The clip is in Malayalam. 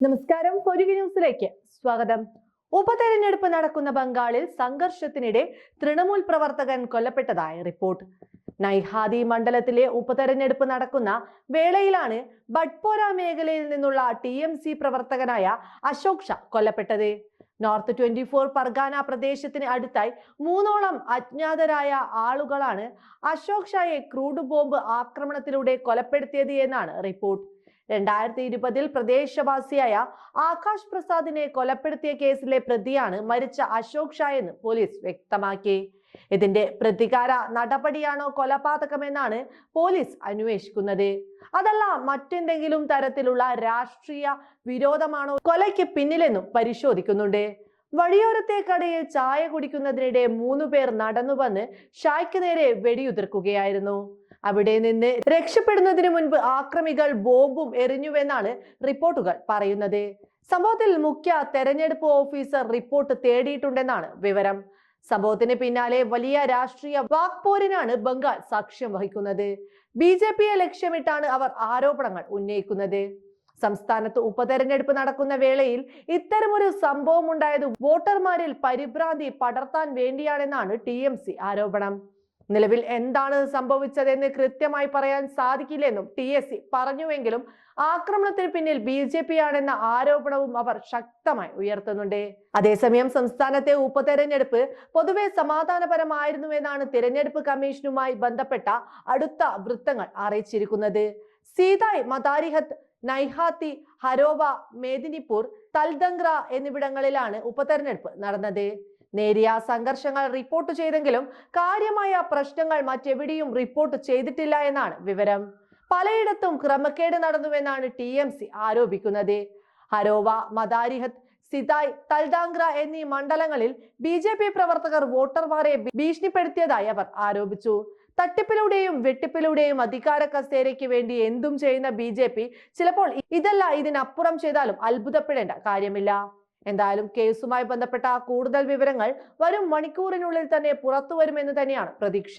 നമസ്കാരം പൊരുകി ന്യൂസിലേക്ക് സ്വാഗതം. ഉപതെരഞ്ഞെടുപ്പ് നടക്കുന്ന ബംഗാളിൽ സംഘർഷത്തിനിടെ തൃണമൂൽ പ്രവർത്തകൻ കൊല്ലപ്പെട്ടതായി റിപ്പോർട്ട്. നൈഹാദി മണ്ഡലത്തിലെ ഉപതെരഞ്ഞെടുപ്പ് നടക്കുന്ന വേളയിലാണ് ബഡ്പോര മേഖലയിൽ നിന്നുള്ള ടി എം സി പ്രവർത്തകനായ അശോക് ഷാ കൊല്ലപ്പെട്ടത്. നോർത്ത് ട്വന്റി ഫോർ പർഗാന പ്രദേശത്തിന് അടുത്തായി മൂന്നോളം അജ്ഞാതരായ ആളുകളാണ് അശോക് ഷായെ ക്രൂഡ് ബോംബ് ആക്രമണത്തിലൂടെ കൊലപ്പെടുത്തിയത് എന്നാണ് റിപ്പോർട്ട്. രണ്ടായിരത്തി ഇരുപതിൽ പ്രദേശവാസിയായ ആകാശ് പ്രസാദിനെ കൊലപ്പെടുത്തിയ കേസിലെ പ്രതിയാണ് മരിച്ച അശോക് ഷാ എന്ന് പോലീസ് വ്യക്തമാക്കി. ഇതിന്റെ പ്രതികാര നടപടിയാണോ കൊലപാതകമെന്നാണ് പോലീസ് അന്വേഷിക്കുന്നത്. അതല്ല മറ്റെന്തെങ്കിലും തരത്തിലുള്ള രാഷ്ട്രീയ വിരോധമാണോ കൊലയ്ക്ക് പിന്നിലെന്നും പരിശോധിക്കുന്നുണ്ട്. വഴിയോരത്തെ കടയിൽ ചായ കുടിക്കുന്നതിനിടെ മൂന്നുപേർ നടന്നു വന്ന് ഷായ്ക്ക് നേരെ വെടിയുതിർക്കുകയായിരുന്നു. അവിടെ നിന്ന് രക്ഷപ്പെടുന്നതിന് മുൻപ് ആക്രമികൾ ബോംബും എറിഞ്ഞുവെന്നാണ് റിപ്പോർട്ടുകൾ പറയുന്നത്. സംഭവത്തിൽ മുഖ്യ തെരഞ്ഞെടുപ്പ് ഓഫീസർ റിപ്പോർട്ട് തേടിയിട്ടുണ്ടെന്നാണ് വിവരം. സംഭവത്തിന് പിന്നാലെ വലിയ രാഷ്ട്രീയ വാക്പോരിനാണ് ബംഗാൾ സാക്ഷ്യം വഹിക്കുന്നത്. ബി ജെ പിയെ ലക്ഷ്യമിട്ടാണ് അവർ ആരോപണങ്ങൾ ഉന്നയിക്കുന്നത്. സംസ്ഥാനത്ത് ഉപതെരഞ്ഞെടുപ്പ് നടക്കുന്ന വേളയിൽ ഇത്തരമൊരു സംഭവം ഉണ്ടായത് വോട്ടർമാരിൽ പരിഭ്രാന്തി പടർത്താൻ വേണ്ടിയാണെന്നാണ് ടി ആരോപണം. നിലവിൽ എന്താണ് സംഭവിച്ചതെന്ന് കൃത്യമായി പറയാൻ സാധിക്കില്ലെന്നും ടി എസ് സി പറഞ്ഞുവെങ്കിലും ആക്രമണത്തിന് പിന്നിൽ ബി ജെ പി ആണെന്ന ആരോപണവും അവർ ശക്തമായി ഉയർത്തുന്നുണ്ട്. അതേസമയം സംസ്ഥാനത്തെ ഉപതെരഞ്ഞെടുപ്പ് പൊതുവെ സമാധാനപരമായിരുന്നുവെന്നാണ് തിരഞ്ഞെടുപ്പ് കമ്മീഷനുമായി ബന്ധപ്പെട്ട അടുത്ത വൃത്തങ്ങൾ അറിയിച്ചിരിക്കുന്നത്. സീതായ് മദാരിഹത്ത് നൈഹാത്തി ഹരോവ മേദിനിപൂർ തൽദംഗ്ര എന്നിവിടങ്ങളിലാണ് ഉപതെരഞ്ഞെടുപ്പ് നടന്നത്. നേരിയ സംഘർഷങ്ങൾ റിപ്പോർട്ട് ചെയ്തെങ്കിലും കാര്യമായ പ്രശ്നങ്ങൾ മറ്റെവിടെയും റിപ്പോർട്ട് ചെയ്തിട്ടില്ല എന്നാണ് വിവരം. പലയിടത്തും ക്രമക്കേട് നടന്നുവെന്നാണ് ടി എം സി ആരോപിക്കുന്നത്. ഹരോവ മദാരിഹത്ത് സിതായ് തൽദാംഗ്ര എന്നീ മണ്ഡലങ്ങളിൽ ബി ജെ പി പ്രവർത്തകർ വോട്ടർമാരെ ഭീഷണിപ്പെടുത്തിയതായി അവർ ആരോപിച്ചു. തട്ടിപ്പിലൂടെയും വെട്ടിപ്പിലൂടെയും അധികാര കസേരയ്ക്ക് വേണ്ടി എന്തും ചെയ്യുന്ന ബി ചിലപ്പോൾ ഇതല്ല ഇതിനപ്പുറം ചെയ്താലും അത്ഭുതപ്പെടേണ്ട കാര്യമില്ല. എന്തായാലും കേസുമായി ബന്ധപ്പെട്ട കൂടുതൽ വിവരങ്ങൾ വരും മണിക്കൂറിനുള്ളിൽ തന്നെ പുറത്തുവരുമെന്ന് തന്നെയാണ് പ്രതീക്ഷ.